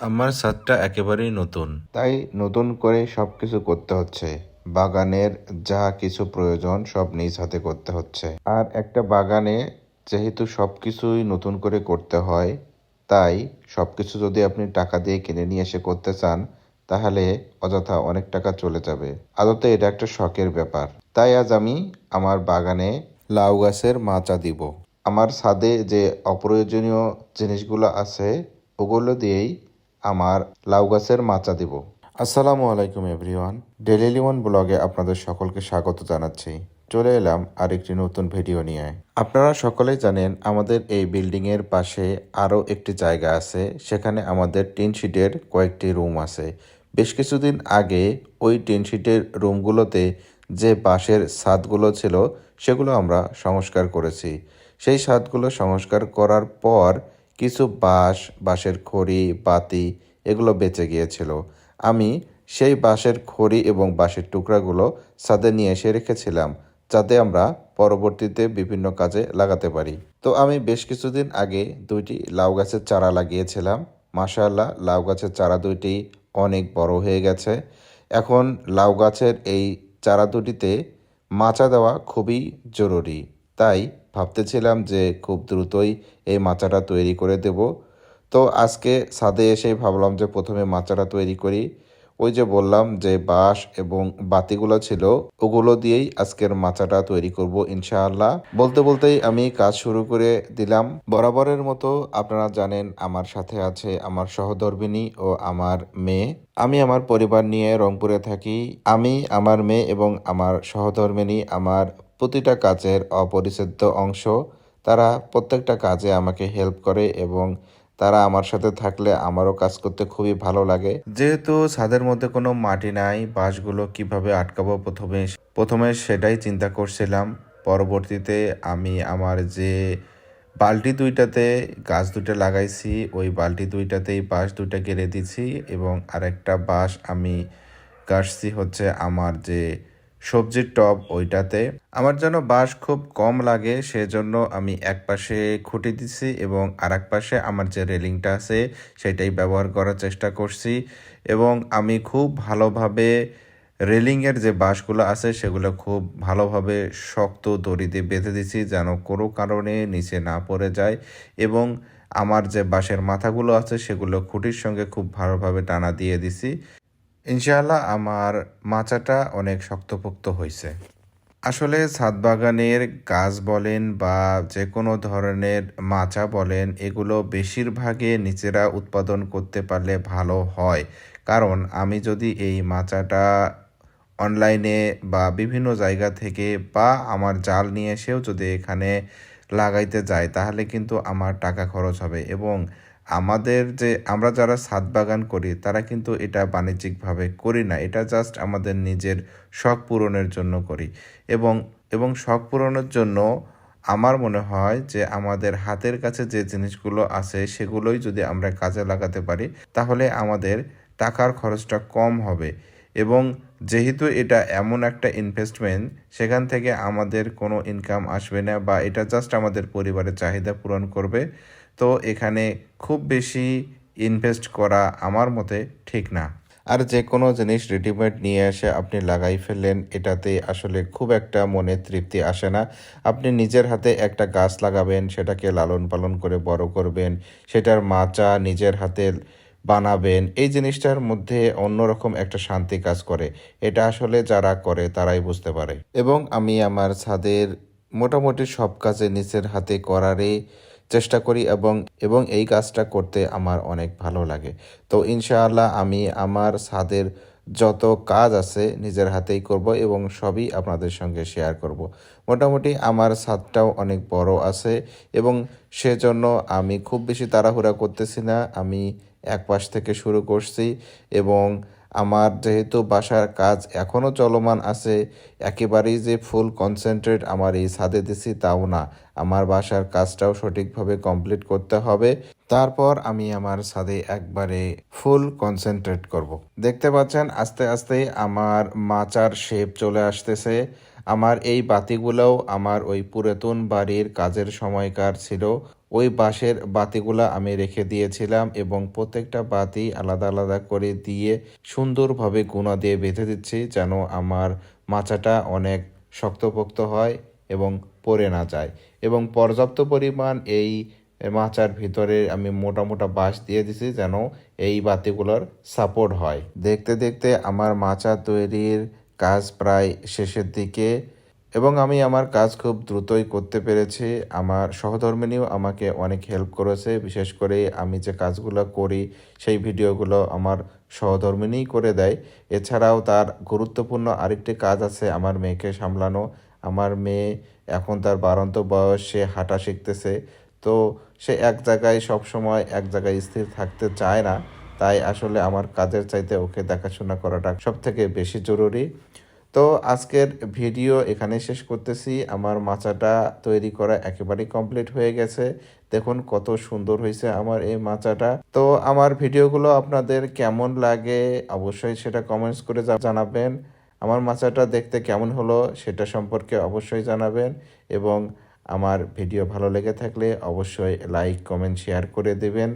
আমার ছাদটা একেবারেই নতুন। তাই নতুন করে সব কিছু করতে হচ্ছে। বাগানের যা কিছু প্রয়োজন সব নিজ হাতে করতে হচ্ছে। আর একটা বাগানে যেহেতু সব কিছুই নতুন করে করতে হয়, তাই সব কিছু যদি আপনি টাকা দিয়ে কিনে নিয়ে এসে করতে চান, তাহলে অযথা অনেক টাকা চলে যাবে। আদতে এটা একটা শখের ব্যাপার। তাই আজ আমি আমার বাগানে লাউ গাছের মাচা দিব। আমার ছাদে যে অপ্রয়োজনীয় জিনিসগুলো আছে, ওগুলো দিয়েই আমার লাউ গাছের মাচা দিব। আসসালামু আলাইকুম, এভরিওয়ান। ডেলি লিমন ব্লগে আপনাদের সকলকে স্বাগত জানাচ্ছি। চলে এলাম আরেকটি নতুন ভিডিও নিয়ে। আপনারা সকলেই জানেন, আমাদের এই বিল্ডিং এর পাশে আরও একটি জায়গা আছে। সেখানে আমাদের টিন শিটের কয়েকটি রুম আছে। বেশ কিছুদিন আগে ওই টিন শিটের রুমগুলোতে যে বাঁশের ছাদগুলো ছিল, সেগুলো আমরা সংস্কার করেছি। সেই ছাদগুলো সংস্কার করার পর কিছু বাঁশ, বাঁশের খড়ি, বাতি এগুলো বেঁচে গিয়েছিল। আমি সেই বাঁশের খড়ি এবং বাঁশের টুকরাগুলো ছাদে নিয়ে এসে রেখেছিলাম, যাতে আমরা পরবর্তীতে বিভিন্ন কাজে লাগাতে পারি। তো আমি বেশ কিছুদিন আগে দুইটি লাউ গাছের চারা লাগিয়েছিলাম। মাশাআল্লাহ, লাউ গাছের চারা দুইটি অনেক বড় হয়ে গেছে। এখন লাউ গাছের এই চারা দুটিতে মাচা দেওয়া খুবই জরুরি। তাই ভাবতেছিলাম যে খুব দ্রুতই এই মাচাটা তৈরি করে দেব। তো আজকে ছাদে এসেই ভাবলাম যে প্রথমে মাচাটা তৈরি করি। ওই যে বললাম যে বাঁশ এবং বাতিগুলো ছিল, ওগুলো দিয়েই আজকের মাচাটা তৈরি করব ইনশাআল্লাহ। বলতে বলতেই আমি কাজ শুরু করে দিলাম। বরাবরের মতো আপনারা জানেন আমার সাথে আছে আমার সহধর্মিনী ও আমার মেয়ে। আমি আমার পরিবার নিয়ে রংপুরে থাকি। আমি, আমার মেয়ে এবং আমার সহধর্মিনী, আমার প্রতিটা কাজের অপরিচ্ছেদ্য অংশ, তারা প্রত্যেকটা কাজে আমাকে হেল্প করে এবং তারা আমার সাথে থাকলে আমারও কাজ করতে খুবই ভালো লাগে। যেহেতু ছাদের মধ্যে কোনো মাটি নাই, বাঁশগুলো কীভাবে আটকাবো প্রথমে প্রথমে সেটাই চিন্তা করছিলাম। পরবর্তীতে আমি আমার যে বালতি দুইটাতে গাছ দুটো লাগাইছি, ওই বালতি দুইটাতেই বাঁশ দুইটা গেড়ে দিছি এবং আরেকটা বাঁশ আমি গাছছি হচ্ছে আমার যে সবজির টব ওইটাতে। আমার যেন বাঁশ খুব কম লাগে, সেজন্য আমি এক পাশে খুঁটি দিছি এবং আর এক পাশে আমার যে রেলিংটা আছে, সেটাই ব্যবহার করার চেষ্টা করছি। এবং আমি খুব ভালোভাবে রেলিংয়ের যে বাঁশগুলো আছে, সেগুলো খুব ভালোভাবে শক্ত দড়ি দিয়ে বেঁধে দিছি, যেন কোনো কারণে নিচে না পড়ে যায়। এবং আমার যে বাঁশের মাথাগুলো আছে, সেগুলো খুঁটির সঙ্গে খুব ভালোভাবে টানা দিয়ে দিছি। ইনশাআল্লাহ আমার মাচাটা অনেক শক্তপোক্ত হয়েছে আসলে ছাদ বাগানের গাছ বলেন বা যে কোনো ধরনের মাচা বলেন, এগুলো বেশিরভাগে নিচেরা উৎপাদন করতে পারলে ভালো হয়। কারণ আমি যদি এই মাচাটা অনলাইনে বা বিভিন্ন জায়গা থেকে বা আমার জাল নিয়ে এসেও যদি এখানে লাগাইতে যাই, তাহলে কিন্তু আমার টাকা খরচ হবে এবং আমাদের যে আমরা যারা ছাদ বাগান করি, তারা কিন্তু এটা বাণিজ্যিকভাবে করি না। এটা জাস্ট আমাদের নিজের শখ পূরণের জন্য করি। এবং এবং শখ পূরণের জন্য আমার মনে হয় যে আমাদের হাতের কাছে যে জিনিসগুলো আছে, সেগুলোই যদি আমরা কাজে লাগাতে পারি, তাহলে আমাদের টাকার খরচটা কম হবে। এবং যেহেতু এটা এমন একটা ইনভেস্টমেন্ট সেখান থেকে আমাদের কোনো ইনকাম আসবে না বা এটা জাস্ট আমাদের পরিবারের চাহিদা পূরণ করবে। তো এখানে খুব বেশি ইনভেস্ট করা আমার মতে ঠিক না। আর যে কোনো জিনিস রেডিমেড নিয়ে এসে আপনি লাগাই ফেললেন, এটাতে আসলে খুব একটা মনে তৃপ্তি আসে না। আপনি নিজের হাতে একটা গাছ লাগাবেন, সেটাকে লালন পালন করে বড় করবেন, সেটার মাচা নিজের হাতে বানাবেন, এই জিনিসটার মধ্যে অন্যরকম একটা শান্তি কাজ করে। এটা আসলে যারা করে তারাই বুঝতে পারে। এবং আমি আমার ছাদের মোটামুটি সব কাজে নিজের হাতে করারই চেষ্টা করি এবং এবং এই কাজটা করতে আমার অনেক ভালো লাগে। তো ইনশাআল্লাহ আমি আমার ছাদের যত কাজ আছে নিজের হাতেই করব এবং সবই আপনাদের সঙ্গে শেয়ার করব। মোটামুটি আমার ছাদটাও অনেক বড় আছে এবং সেজন্য আমি খুব বেশি তাড়াহুড়া করতেছি না। আমি এক পাশ থেকে শুরু করছি এবং আমার যেহেতু বাসার কাজ এখনও চলমান আছে, একেবারেই যে ফুল কনসেন্ট্রেট আমার এই ছাদে দিছি তাও না। আমার বাসার কাজটাও সঠিকভাবে কমপ্লিট করতে হবে। তারপর আমি আমার ছাদে একবারে ফুল কনসেন্ট্রেট করব। দেখতে পাচ্ছেন, আস্তে আস্তে আমার মাচার শেপ চলে আসতেছে। আমার এই বাতিগুলোও আমার ওই পুরাতন বাড়ির কাজের সময়কার ছিল। ওই বাঁশের বাতিগুলো আমি রেখে দিয়েছিলাম এবং প্রত্যেকটা বাতি আলাদা আলাদা করে দিয়ে সুন্দরভাবে গুণা দিয়ে বেঁধে দিচ্ছি যেন আমার মাচাটা অনেক শক্তপোক্ত হয় এবং পড়ে না যায়। এবং পর্যাপ্ত পরিমাণ এই মাচার ভিতরে আমি মোটা মোটা বাঁশ দিয়ে দিছি যেন এই বাতিগুলোর সাপোর্ট হয়। দেখতে দেখতে আমার মাচা তৈরির কাজ প্রায় শেষের দিকে এবং আমি আমার কাজ খুব দ্রুতই করতে পেরেছি। আমার সহধর্মিনীও আমাকে অনেক হেল্প করেছে। বিশেষ করে আমি যে কাজগুলো করি, সেই ভিডিওগুলো আমার সহধর্মিনীই করে দেয়। এছাড়াও তার গুরুত্বপূর্ণ আরেকটি কাজ আছে আমার মেয়েকে সামলানো। আমার মেয়ে এখন তার বারন্ত বয়স, সে হাঁটা শিখতেছে। তো সে এক জায়গায় সব সময় এক জায়গায় স্থির থাকতে চায় না। তাই আসলে আমার কাজের চাইতে ওকে দেখাশোনা করাটা সব থেকে বেশি জরুরি। তো আজকের ভিডিও এখানে শেষ করতেছি। আমার মাচাটা তৈরি করা একেবারেই কমপ্লিট হয়ে গেছে। দেখুন কত সুন্দর হয়েছে আমার এই মাচাটা। তো আমার ভিডিওগুলো আপনাদের কেমন লাগে অবশ্যই সেটা কমেন্টস করে জানাবেন। আমার মাচাটা দেখতে কেমন হলো সেটা সম্পর্কে অবশ্যই জানাবেন এবং আমার ভিডিও ভালো লেগে থাকলে অবশ্যই লাইক কমেন্ট শেয়ার করে দেবেন।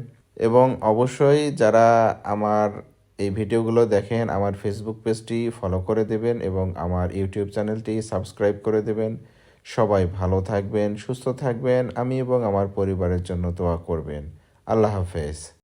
এবং অবশ্যই যারা আমার এই ভিডিওগুলো দেখেন, আমার ফেসবুক পেজটি ফলো করে দেবেন এবং আমার ইউটিউব চ্যানেলটি সাবস্ক্রাইব করে দেবেন। সবাই ভালো থাকবেন, সুস্থ থাকবেন, আমি এবং আমার পরিবারের জন্য দোয়া করবেন। আল্লাহ হাফেজ।